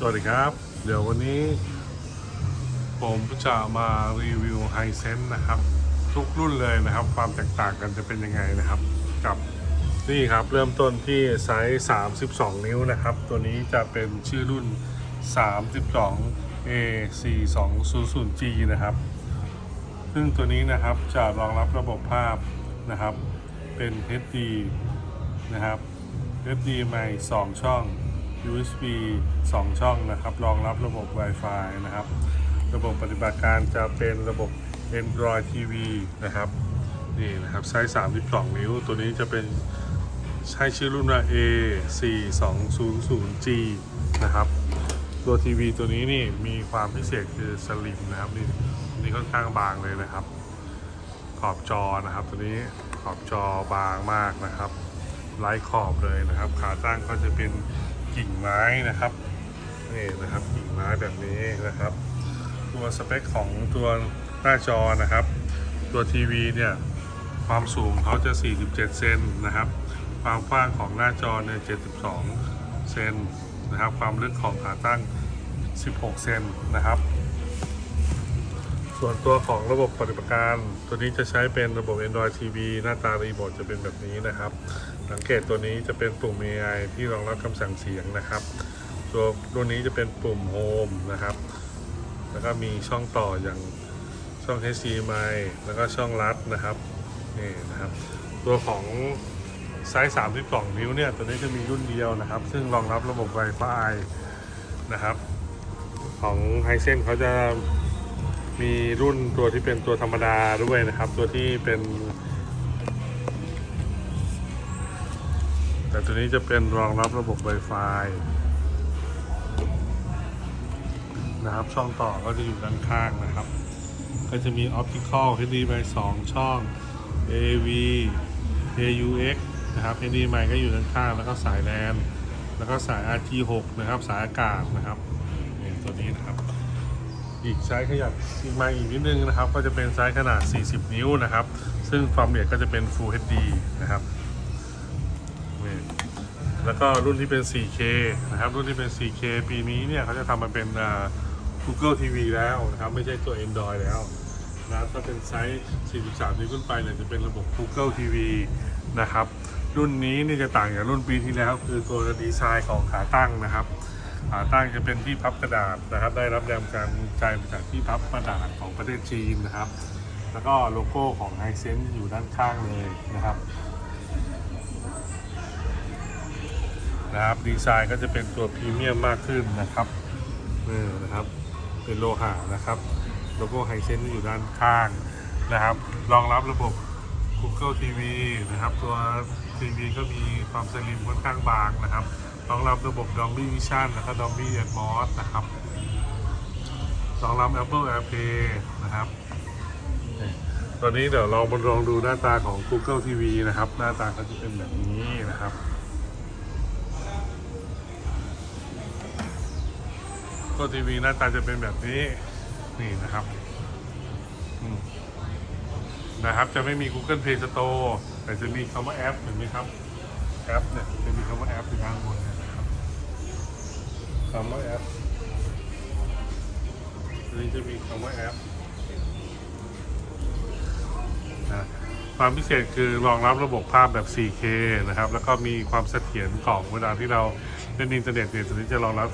สวัสดีครับ เดี๋ยววันนี้ ผมจะมารีวิวไฮเซนนะครับ ทุกรุ่นเลยนะครับ ความแตกต่างกันจะเป็นยังไงนะครับ กับนี่ครับเริ่มต้นที่ไซส์ 32 นิ้วนะครับ ตัวนี้จะเป็นชื่อรุ่น 32 A 4 2 0 0 G นะครับ ซึ่งตัวนี้นะครับจะรองรับระบบภาพนะครับ เป็น HD นะครับ HDMI 2ช่อง USB 2 ช่องนะครับ รองรับระบบ Wi-Fi นะครับ ระบบปฏิบัติการจะเป็นระบบ Android TV นะครับนี่นะครับไซส์32 นิ้ว ตัวนี้จะเป็นใช้ชื่อรุ่นว่า A 4 2 0 0 G นะครับ ตัวทีวีตัวนี้นี่มีความพิเศษคือสลิมนะครับนี่นี่ค่อนข้างบางเลยนะครับ ขอบจอนะครับ ตัวนี้ขอบจอบางมากนะครับไร้ขอบเลยนะครับ ขาตั้งก็จะเป็น กิ่งไม้นะครับนี่นะครับกิ่งไม้แบบนี้นะครับ ตัวสเปคของตัวหน้าจอนะครับ ตัวทีวีเนี่ยความสูงเขาจะ 47 เซนนะครับ ความกว้างของหน้าจอเนี่ย 72 เซนนะครับ ความลึกของขาตั้ง 16 เซนนะครับ ส่วนตัวของระบบปฏิบัติการ ตัวนี้จะใช้เป็นระบบ Android TV หน้าตารีโมทจะเป็นแบบนี้นะครับ สังเกตตัวนี้จะเป็นปุ่ม AI ที่รองรับคำสั่งเสียงนะครับ ตัวตัวนี้จะเป็นปุ่ม Home นะครับ แล้วก็มีช่องต่ออย่างช่อง HDMI แล้วก็ช่องลัดนะครับนี่นะครับ ตัวของไซส์ 32 นิ้วเนี่ยตัวนี้จะมีรุ่นเดียวนะครับ ซึ่งรองรับระบบ Wi-Fi นะครับ ของไฮเซนเขาจะ มีรุ่นตัวที่เป็นตัวธรรมดาด้วยนะครับ ตัวที่เป็น แต่ตัวนี้จะเป็นรองรับระบบ Wi-Fi นะครับ ช่องต่อก็จะอยู่ด้านข้างนะครับ ก็จะมี Optical HDMI 2 ช่อง AV AUX นะครับ HDMI ก็อยู่ด้านข้างแล้วก็สายแลนแล้วก็สาย RG6 นะครับ สายอากาศนะครับ อีกไซส์ขยับอีกมาอีกนิดนึงนะครับ ก็จะเป็นไซส์ขนาด 40 นิ้วนะครับ ซึ่งความละเอียดก็จะเป็น Full HD นะครับแล้วก็รุ่นที่เป็น 4K นะครับ รุ่นที่เป็น 4K ปีนี้เนี่ยเขาจะทำมาเป็น Google TV แล้วนะครับ ไม่ใช่ตัว Android แล้วนะถ้าเป็นไซส์ 43 นิ้วขึ้นไปเนี่ยจะเป็นระบบ Google TV นะครับ รุ่นนี้นี่จะต่างจากรุ่นปีที่แล้ว คือตัวดีไซน์ของขาตั้งนะครับ ขาตั้งจะเป็นที่พับกระดาษนะครับ ได้รับแรงการวิจัยมาจากที่พับกระดาษของประเทศจีนนะครับ แล้วก็โลโก้ของไฮเซนอยู่ด้านข้างเลยนะครับนะครับดีไซน์ก็จะเป็นตัวพรีเมียมมากขึ้นนะครับนี่นะครับ เป็นโลหะนะครับโลโก้ไฮเซนอยู่ด้านข้างนะครับรองรับระบบ Google TV นะครับ ตัวทีวีก็มีความสลิมค่อนข้างบางนะครับ รองรับระบบ Dolby Vision แล้วก็ Dolby Atmos นะครับรองรับ Apple AirPlay นะครับ ตอนนี้เดี๋ยวลองมาลองดูหน้าตาของ Google TV นะครับ หน้าตาก็จะเป็นแบบนี้นะครับก็ทีวีหน้าตาจะเป็นแบบนี้นี่นะครับนะครับ จะไม่มี Google Play Store แต่จะมีคำว่าแอปเห็นไหมครับ แอปเนี่ยจะมีคำว่าแอปอยู่ข้างบนเนยนะ คำว่าแอปอันนี้จะมีคำว่าแอปนะความพิเศษคือรองรับระบบภาพแบบ 4K นะครับ แล้วก็มีความเสถียรของเวลาที่เราเล่นอินเทอร์เน็ตเนี่ยตัวนี้จะรองรับ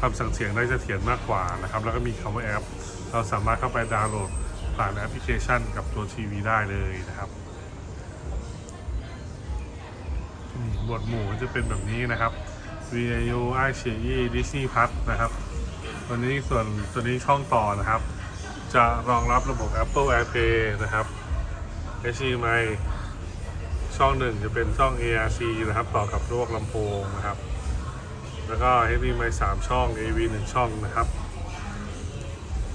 คำสั่งเสียงได้เสถียรมากกว่านะครับ แล้วก็มีคำว่าแอป เราสามารถเข้าไปดาวน์โหลดผ่านแอปพลิเคชันกับตัวทีวีได้เลยนะครับอืมหมวดหมู่จะเป็นแบบนี้นะครับ VIO i c e Disney Plus นะครับตัวนี้ส่วนตัวนี้ช่องต่อนะครับ จะรองรับระบบ Apple AirPlay นะครับ HDMI ช่องหนึ่งจะเป็นช่อง ARC นะครับ ต่อกับพวกลำโพงนะครับ แล้วก็ HDMI 3 ช่อง AV 1 ช่องนะครับ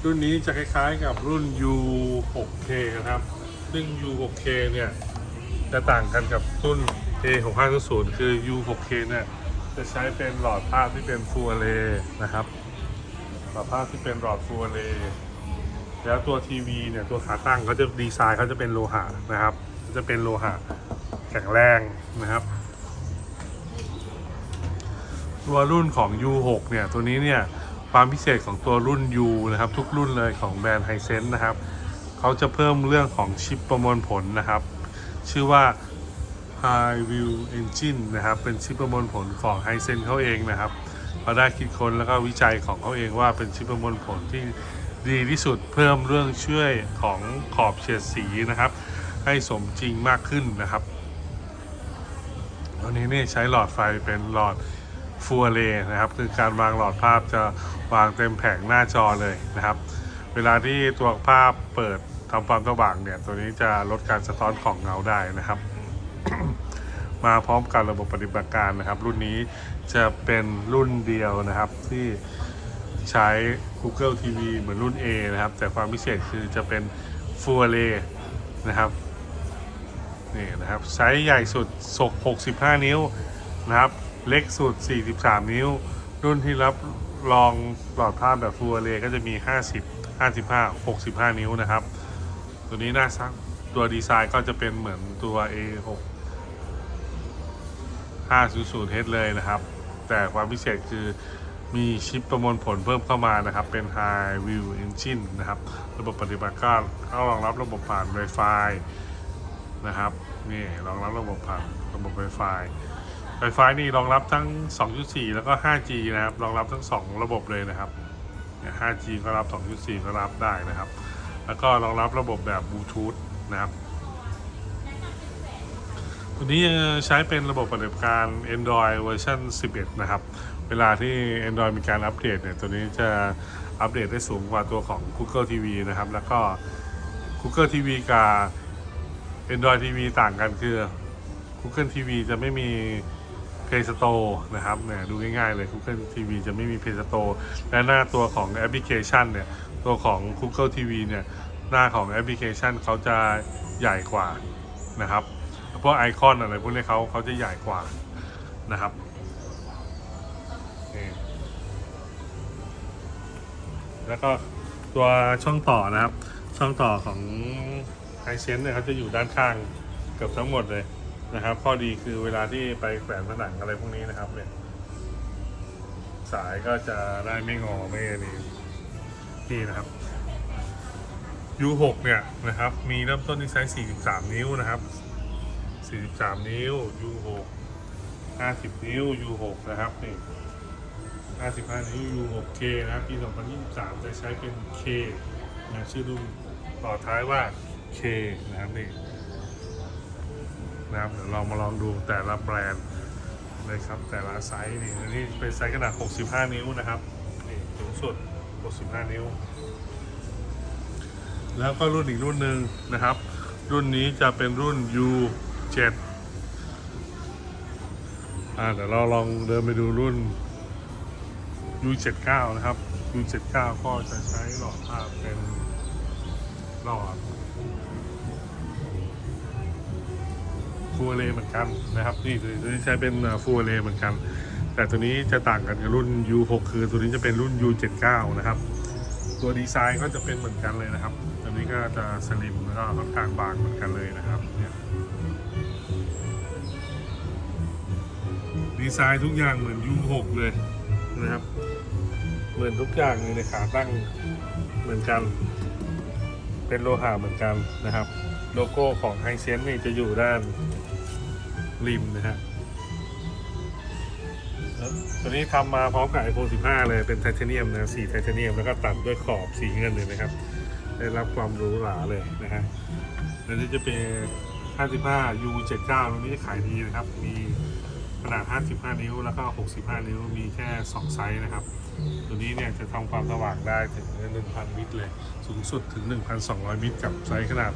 รุ่นนี้จะคล้ายๆกับรุ่น U6K นะครับ ซึ่ง U6K เนี่ย จะต่างกันกับรุ่น A6500 คือ U6K เนี่ย จะใช้เป็นหลอดภาพที่เป็น Full Array นะครับหลอดภาพที่เป็นหลอด Full Array แล้วตัวทีวีเนี่ยตัวขาตั้งเขาจะดีไซน์เขาจะเป็นโลหะนะครับ จะเป็นโลหะแข็งแรงนะครับ ตัวรุ่นของ U6 เนี่ยตัวนี้เนี่ยความพิเศษของตัวรุ่น U นะครับ ทุกรุ่นเลยของแบรนด์ไฮเซนนะครับเขาจะเพิ่มเรื่องของชิปประมวลผลนะครับ ชื่อว่า High View Engine นะครับ เป็นชิปประมวลผลของไฮเซนเขาเองนะครับเขาได้คิดค้นแล้วก็วิจัยของเขาเองว่าเป็นชิปประมวลผลที่ดีที่สุดเพิ่มเรื่องช่วยของขอบเฉดสีนะครับ ให้สมจริงมากขึ้นนะครับตัวนี้นี่ใช้หลอดไฟเป็นหลอดฟูเรนะครับ คือการวางหลอดภาพจะวางเต็มแผงหน้าจอเลยนะครับ เวลาที่ตัวภาพเปิดทำความสว่างเนี่ย ตัวนี้จะลดการสะท้อนของเงาได้นะครับ มาพร้อมกับระบบปฏิบัติการนะครับ รุ่นนี้จะเป็นรุ่นเดียวนะครับที่ใช้ Google TV เหมือนรุ่น A นะครับ แต่ความพิเศษคือจะเป็น Full Array นะครับนี่นะครับไซส์ใหญ่สุดศก65 นิ้วนะครับ เล็กสุด 43 นิ้ว รุ่นที่รับรองหลอดภาพแบบฟูลเรก็จะมี 50 55 65 นิ้วนะครับ ตัวนี้น้าซักตัวดีไซน์ก็จะเป็นเหมือนตัว A6 500H เลยนะครับ แต่ความพิเศษคือมีชิปประมวลผลเพิ่มเข้ามานะครับ เป็น High View Engine นะครับ ระบบปฏิบัติการเข้ารองรับระบบผ่าน Wi-Fi นะครับนี่รองรับระบบผ่านระบบ Wi-Fi Wi-Fi นี่รองรับทั้ง 2.4 แล้วก็ 5G นะครับ รองรับทั้ง 2 ระบบเลยนะครับเนี่ย 5G ก็รับ 2.4 ก็รับได้นะครับ แล้วก็รองรับระบบแบบบลูทูธนะครับ ตัวนี้ใช้เป็นระบบปฏิบัติการ Android เวอร์ชัน11 นะครับ เวลาที่ Android มีการอัปเดตเนี่ย ตัวนี้จะอัปเดตได้สูงกว่าตัวของ Google TV นะครับ แล้วก็ Google TV กับ Android TV ต่างกันคือ Google TV จะไม่มี Play Store นะครับเนี่ยดูง่ายๆเลย Google TV จะไม่มี Play Store และหน้าตัวของแอปพลิเคชันเนี่ย ตัวของ Google TV เนี่ย หน้าของแอปพลิเคชันเขาจะใหญ่กว่านะครับ พวกไอคอนอะไรพวกนี้เขาเขาจะใหญ่กว่านะครับแล้วก็ตัวช่องต่อนะครับ ช่องต่อของไฮเซนเนี่ยเขาจะอยู่ด้านข้างเกือบทั้งหมดเลยนะครับข้อดีคือเวลาที่ไปแขวนผนังอะไรพวกนี้นะครับเนี่ยสายก็จะได้ไม่งอไม่นี่นี่นะครับ U6 เนี่ยนะครับ มีเริ่มต้นที่ไซส์ 43 นิ้วนะครับ 43 นิ้ว U6 50 นิ้ว U6 นะครับนี่55 นิ้ว U6K นะครับปี 2023 จะใช้เป็น K นะชื่อรุ่นต่อท้ายว่า K นะครับนี่นะครับเดี๋ยวเรามาลองดูแต่ละแบรนด์เลยครับแต่ละไซส์นี่อันนี้เป็นไซส์ขนาด 65 นิ้วนะครับนี่สูงสุด 65 นิ้ว แล้วก็รุ่นอีกรุ่นหนึ่งนะครับ รุ่นนี้จะเป็นรุ่น u U7 อ่าเดี๋ยวเราลองเดินไปดูรุ่น U79 นะครับ U79 ก็จะใช้หลอดภาพเป็นหลอดฟูเรเหมือนกันนะครับ นี่ตัวนี้ใช้เป็นฟูเรเหมือนกัน แต่ตัวนี้จะต่างกันกับรุ่น U6 คือตัวนี้จะเป็นรุ่น U79 นะครับ ตัวดีไซน์ก็จะเป็นเหมือนกันเลยนะครับ ตัวนี้ก็จะสลิมแล้วก็ค่อนข้างบางเหมือนกันเลยนะครับเนี่ย ไซน์ทุกอย่างเหมือน U6 เลยนะครับ เหมือนทุกอย่างเลยในขาตั้งเหมือนกัน เป็นโลหะเหมือนกันนะครับ โลโก้ของไฮเซนนี่จะอยู่ด้านริมนะฮะตัวนี้ทำมาพร้อมกับ iPhone 15 เลยเป็นไทเทเนียมนะสีไทเทเนียมแล้วก็ตัดด้วยขอบสีเงินเลยนะครับ ได้รับความหรูหราเลยนะฮะแล้วนี่จะเป็น 55 U79 ตัวนี้ขายดีนะครับ มี ขนาด 55 นิ้ว แล้วก็ 65 นิ้ว มีแค่ 2 ไซส์นะครับ ตัวนี้เนี่ยจะทำความสว่างได้ถึง 1,000 มิตรเลย สูงสุดถึง 1,200 มิตร กับไซส์ขนาด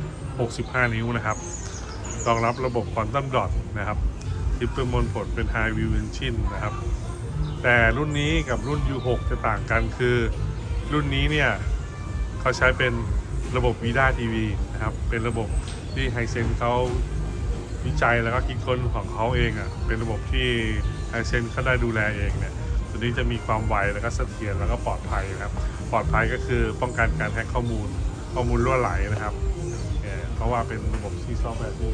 65 นิ้วนะครับรองรับระบบควอนตัมดอทนะครับทิปเป็นมวลผลเป็น High View Engine นะครับ แต่รุ่นนี้กับรุ่น U6 จะต่างกันคือ รุ่นนี้เนี่ยเขาใช้เป็นระบบ Vida TV นะครับ เป็นระบบที่ไฮเซนเขา วิจัยแล้วก็คิดค้นของเขาเองอะ่ะเป็นระบบที่ไฮเซนเขาได้ดูแลเองเนี่ยตัวนี้จะมีความไวแล้วก็เสถียรแล้วก็ปลอดภัยนะครับ ปลอดภัยก็คือป้องกันการแฮ็กข้อมูลข้อมูลรั่วไหลนะครับเนี่ยเพราะว่าเป็นระบบที่ซอฟต์แวร์ที่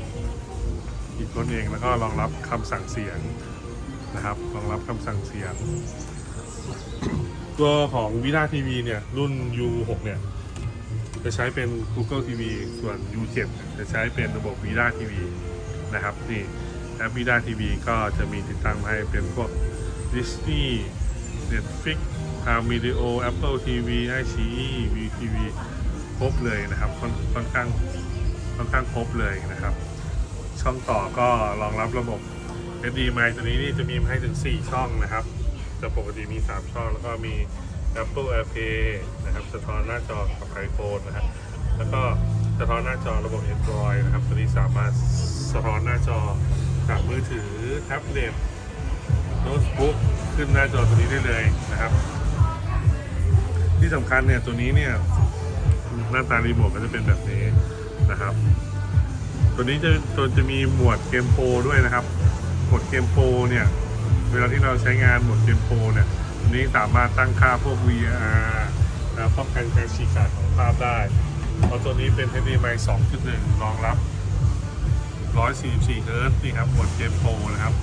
คิดค้นเองแล้วก็รองรับคำสั่งเสียงนะครับรองรับคำสั่งเสียง ตัวของ Vita TV เนี่ยรุ่น U6 เนี่ยจะใช้เป็น Google TV ส่วน U7 จะใช้เป็นระบบ Vita TV นะครับนี่แอป Vita TV ก็จะมีติดตั้งมาให้เป็นพวก Disney Netflix Prime Video Apple TV iQIYI VTV ครบเลยนะครับค่อนข้างค่อนข้างครบเลยนะครับ ช่องต่อก็รองรับระบบ HDMI ตัวนี้นี่จะมีมาให้ถึง 4 ช่องนะครับแต่ปกติมี 3 ช่อง แล้วก็มี Apple AirPlay นะครับ สะท้อนหน้าจอกับ iPhone นะครับแล้วก็ สะท้อนหน้าจอระบบ Android นะครับตัวนี้สามารถสะท้อนหน้าจอจากมือถือแท็บเล็ตโน้ตบุ๊กขึ้นหน้าจอตัวนี้ได้เลยนะครับ ที่สำคัญเนี่ยตัวนี้เนี่ยหน้าตารีโมทก็จะเป็นแบบนี้นะครับ ตัวนี้จะตัวจะมีหมวดเกมโปรด้วยนะครับหมวดเกมโปรเนี่ยเวลาที่เราใช้งานหมวดเกมโปรเนี่ยตัวนี้สามารถตั้งค่าพวก VR นะป้องกันการฉีกขาดของภาพได้ เพราะตัวนี้เป็น HDMI 2.1 รองรับ 144 เฮิร์ตนี่ครับหมวดเกมโปรนะครับ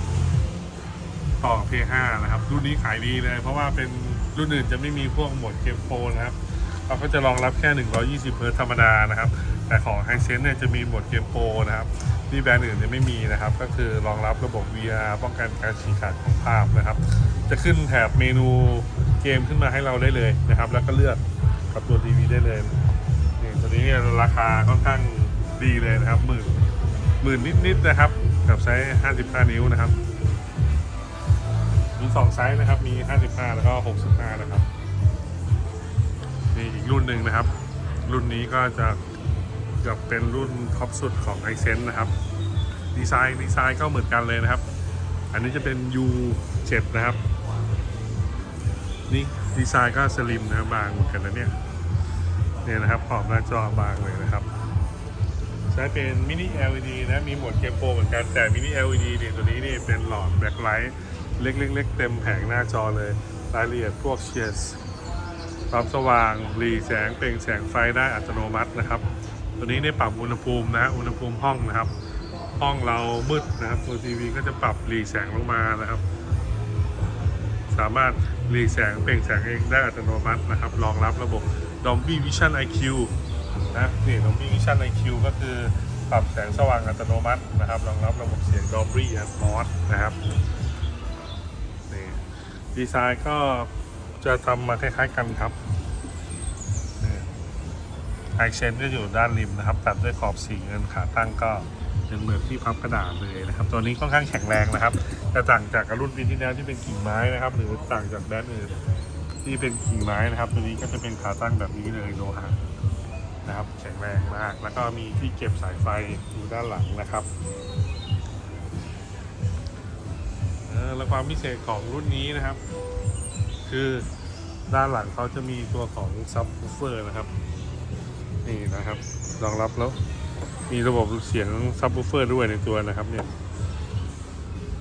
ต่อ P5 นะครับ รุ่นนี้ขายดีเลย เพราะว่าเป็นรุ่นอื่นจะไม่มีพวกโหมดเกมโปรนะครับเขาก็จะรองรับแค่ 120 เฮิร์ตธรรมดานะครับ แต่ของ h i s e n s e เนี่ยจะมีโหมดเกมโปรนะครับที่แบรนด์อื่นเนี่ยไม่มีนะครับ ก็คือรองรับระบบ VR ป้องกันการฉีกขาดของภาพนะครับ จะขึ้นแถบเมนูเกมขึ้นมาให้เราได้เลยนะครับ แล้วก็เลือกกับตัวทีวีได้เลย นี่ตัวนี้เนี่ยราคาค่อนข้างดีเลยนะครับหมื่นหมื่นนิดๆนะครับ กับไซส์ 55 นิ้วนะครับ มี 2 ไซส์นะครับ มี 55 แล้วก็ 65 นะครับนี่อีกรุ่นหนึ่งนะครับ รุ่นนี้ก็จะจะเป็นรุ่นท็อปสุดของ i s e n s นะครับ ดีไซน์ดีไซน์ก็เหมือนกันเลยนะครับ อันนี้จะเป็น U7 นะครับ นี่ดีไซน์ก็สลิมนะครับบางเหมือนกันนะเนี่ย เนี่ยนะครับขอบหน้าจอบางเลยนะครับ ใช้เป็นมินิ LED นะมีโหมดเกมโปรเหมือนกันแต่มินิ LED เนี่ยตัวนี้นี่เป็นหลอดแบ็คไลท์เล็กๆเต็มแผงหน้าจอเลย รายละเอียดพวกเชียร์ความสว่างหลีแสง เปล่งแสงไฟได้อัตโนมัตินะครับ ตัวนี้ได้ปรับอุณหภูมินะอุณหภูมิห้องนะครับ ห้องเรามืดนะครับตัวทีวีก็จะปรับหลีแสงลงมานะครับ สามารถหลีแสงเปล่งแสงเองได้อัตโนมัตินะครับ รองรับระบบ Dolby Vision IQ นะนี่ Dolby Vision IQ ก็คือปรับแสงสว่างอัตโนมัตินะครับรองรับระบบเสียง Dolby Atmos นะครับนี่ดีไซน์ก็จะทำมาคล้ายๆกันครับไอเชนก็อยู่ด้านริมนะครับ ตัดด้วยขอบสีเงินขาตั้งก็เป็นเหมือนที่พับกระดาษเลยนะครับ ตัวนี้ค่อนข้างแข็งแรงนะครับแต่ต่างจากรุ่นปีที่แล้วที่เป็นกิ่งไม้นะครับ หรือต่างจากแบรนด์อื่น ที่เป็นกิ่งไม้นะครับ ตัวนี้ก็จะเป็นขาตั้งแบบนี้เลยโลหะนะครับ แข็งแรงมาก แล้วก็มีที่เก็บสายไฟอยู่ด้านหลังนะครับแล้วความพิเศษของรุ่นนี้นะครับ คือด้านหลังเขาจะมีตัวของซับ w ูเฟอร์นะครับ นี่นะครับรองรับแล้ว มีระบบเสียงซับ w ูเฟอร์ด้วยในตัวนะครับเนี่ย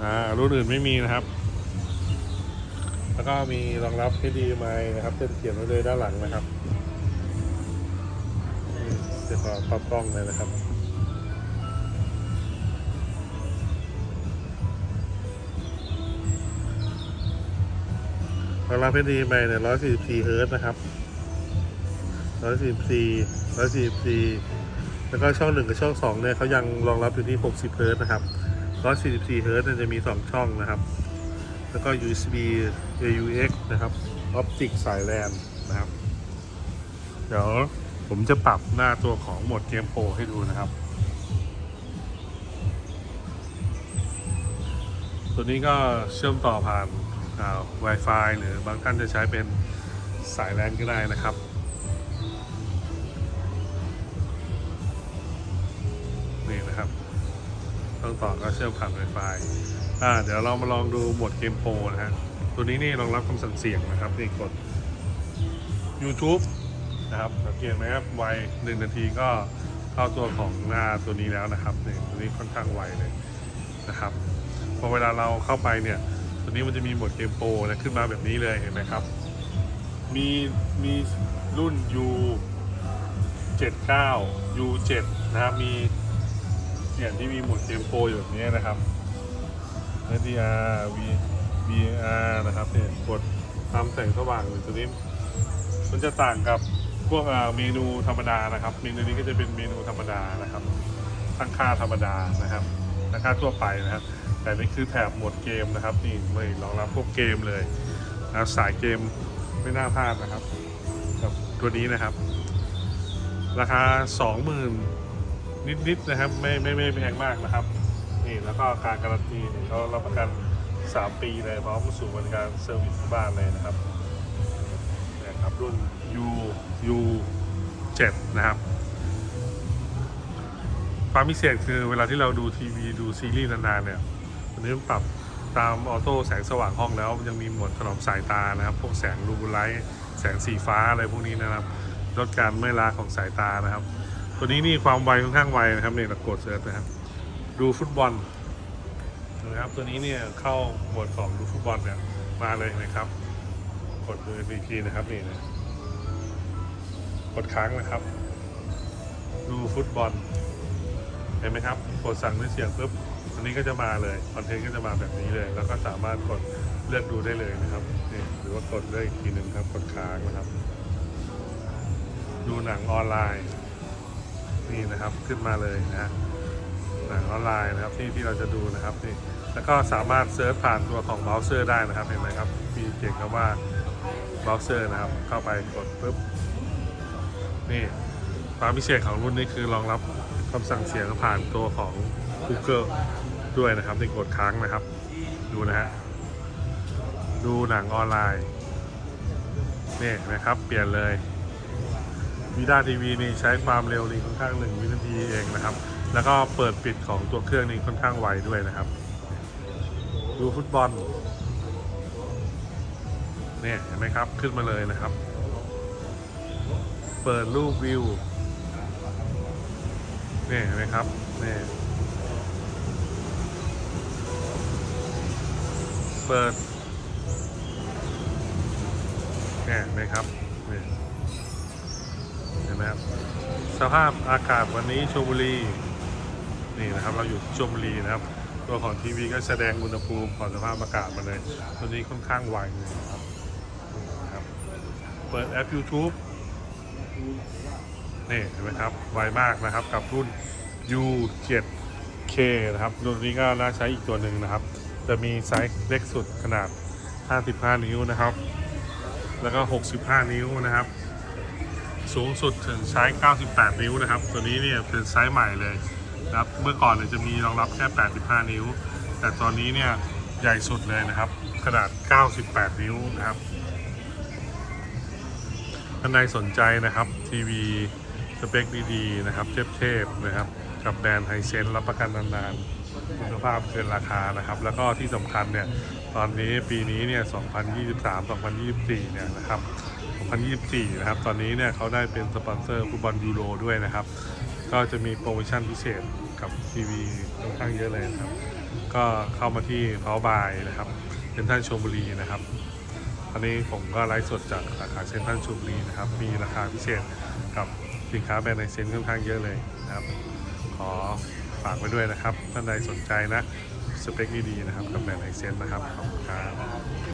อ่ารุ่นอื่นไม่มีนะครับ แล้วก็มีรองรับ HDMI นะครับจะเขียนไว้เลยด้านหลังนะครับนี่จะขอปรับกล้องเลยนะครับรองรับ HDMI เนี่ย144เฮิร์ตนะครับ144 144 แล้วก็ช่องหนึ่งกับช่องสองเนี่ยเขายังรองรับอยู่ที่60เฮิร์ตนะครับ144เฮิร์ตเนี่ยจะมี 2 ช่องนะครับ แล้วก็ USB AUX นะครับ Optic สายแลนนะครับ เดี๋ยวผมจะปรับหน้าตัวของโหมดเกมโปรให้ดูนะครับ ตัวนี้ก็เชื่อมต่อผ่านา Wi-Fi หรือบางท่านจะใช้เป็นสายแลนก็ได้นะครับนี่นะครับ ต้องต่อก็เชื่อมผ่าน Wi-Fi อ่าเดี๋ยวเรามาลองดูโหมดเกมโปรนะฮะ ตัวนี้นี่รองรับคำสั่งเสียงนะครับนี่กด YouTube นะครับสังเกตไหมครับไวหนึ่งนาทีก็เข้าตัวของหน้าตัวนี้แล้วนะครับนี่ตัวนี้ค่อนข้างไวเลยนะครับพอเวลาเราเข้าไปเนี่ย ตัวนี้มันจะมีโหมดเกมโปรนะขึ้นมาแบบนี้เลยเห็นไหมครับ มีมีรุ่น U 79 U 7 นะครับมีเนี่ยที่มีโหมดเกมโปรอยู่แบบนี้นะครับ HDR V VAR นะครับเนี่ยกดทำแสงสว่างเลยตัวนี้มันจะต่างกับพวกเมนูธรรมดานะครับ เมนูนี้ก็จะเป็นเมนูธรรมดานะครับตั้งค่าธรรมดานะครับตั้งค่าทั่วไปนะครับ แต่นี่คือแถบหมดเกมนะครับ นี่ไม่รองรับพวกเกมเลยนะครับสายเกมไม่น่าพลาดนะครับกับตัวนี้นะครับ ราคา 20,000 นิดๆนะครับ ไม่ไม่ไม่แพงมากนะครับ นี่แล้วก็การการันตีเนี่เขารับประกัน 3 ปีเลยพร้อมสู่บริการเซอร์วิสที่บ้านเลยนะครับนี่ครับรุ่น U U 7นะครับ ความพิเศษคือเวลาที่เราดูทีวีดูซีรีส์นานๆเนี่ยวันนี้มันปรับตามออโต้แสงสว่างห้องแล้วยังมีหมดถนอมสายตานะครับ พวกแสงรูบูไลท์แสงสีฟ้าอะไรพวกนี้นะครับลดการเมื่อยล้าของสายตานะครับ ตัวนี้นี่ความไวค่อนข้างไวนะครับเนี่ยเรากดเซิร์ชนะครับ ดูฟุตบอลนะครับตัวนี้เนี่ยเข้าหมดของดูฟุตบอลเนี่ยมาเลยนะครับ กดดู MVP นะครับนี่นะกดค้างนะครับ ดูฟุตบอลเห็นไหมครับกดสั่งด้วยเสียงปุ๊บอันนี้ก็จะมาเลยคอนเทนต์ก็จะมาแบบนี้เลย แล้วก็สามารถกดเลือกดูได้เลยนะครับนี่หรือว่ากดเลือกอีกทีหนึ่งครับกดค้างนะครับ ดูหนังออนไลน์ นี่นะครับขึ้นมาเลยนะฮะ ออนไลน์นะครับที่ที่เราจะดูนะครับนี่แล้วก็สามารถเซิร์ชผ่านตัวของเบราว์เซอร์ได้นะครับเห็นไหมครับมีเขียนคำว่าเบราว์เซอร์นะครับเข้าไปกดปุ๊บนี่ความพิเศษของรุ่นนี้คือรองรับคำสั่งเสียงผ่านตัวของ Google ด้วยนะครับในกดค้างนะครับ ดูนะฮะดูหนังออนไลน์นี่เห็นะครับเปลี่ยนเลยวีด้าทีวีนี่ใช้ความเร็วนี่ค่อนข้างหนึ่งวินาทีเองนะครับ แล้วก็เปิดปิดของตัวเครื่องนี่ค่อนข้างไวด้วยนะครับ ดูฟุตบอลเนี่ยเห็นไหมครับขึ้นมาเลยนะครับ เปิดรูปวิวเนี่ยเห็นไหมครับเนี่ยเปิดเนี่ยเห็นไหมครับเนี่ยเห็นไหมครับสภาพอากาศวันนี้ชลบุรี นี่นะครับ เราอยู่ชลบุรีนะครับ ตัวของทีวีก็แสดงอุณหภูมิของสภาพอากาศมาเลย ตัวนี้ค่อนข้างไวเลยครับครับ เปิดแอป YouTube นี่เห็นไหมครับไวมากนะครับกับรุ่น U7K นะครับรุ่นนี้ก็น่าใช้อีกตัวหนึ่งนะครับ จะมีไซส์เล็กสุดขนาด 55 นิ้วนะครับ แล้วก็ 65 นิ้วนะครับ สูงสุดถึงใช้98 นิ้วนะครับ ตัวนี้เนี่ยเป็นไซส์ใหม่เลย เมื่อก่อนเนี่ยจะมีรองรับแค่ 85 นิ้ว แต่ตอนนี้เนี่ยใหญ่สุดเลยนะครับ ขนาด 98 นิ้วนะครับท่านใดสนใจนะครับทีวีสเปคดีๆนะครับเทพๆนะครับ กับแบรนด์ไฮเซนรับประกันนานๆคุณภาพเกินราคานะครับ แล้วก็ที่สำคัญเนี่ยตอนนี้ปีนี้เนี่ย 2023-2024 เนี่ยนะครับ 2024 นะครับ ตอนนี้เนี่ยเขาได้เป็นสปอนเซอร์ฟุตบอลยูโรด้วยนะครับ ก็จะมีโปรโมชั่นพิเศษ กับทีวีค่อนข้างเยอะเลยนะครับ ก็เข้ามาที่เพาบายนะครับเซ็นทรัลชลบุรีนะครับอันนี้ผมก็ไลฟ์สดจากสาขาเซ็นทรัลชลบุรีนะครับ มีราคาพิเศษกับสินค้าแบรนด์ในเซ็นค่อนข้างเยอะเลยนะครับ ขอฝากไว้ด้วยนะครับท่านใดสนใจนะสเปคดีๆนะครับกับแบรนด์ไอเซนนะครับขอบคุณครับ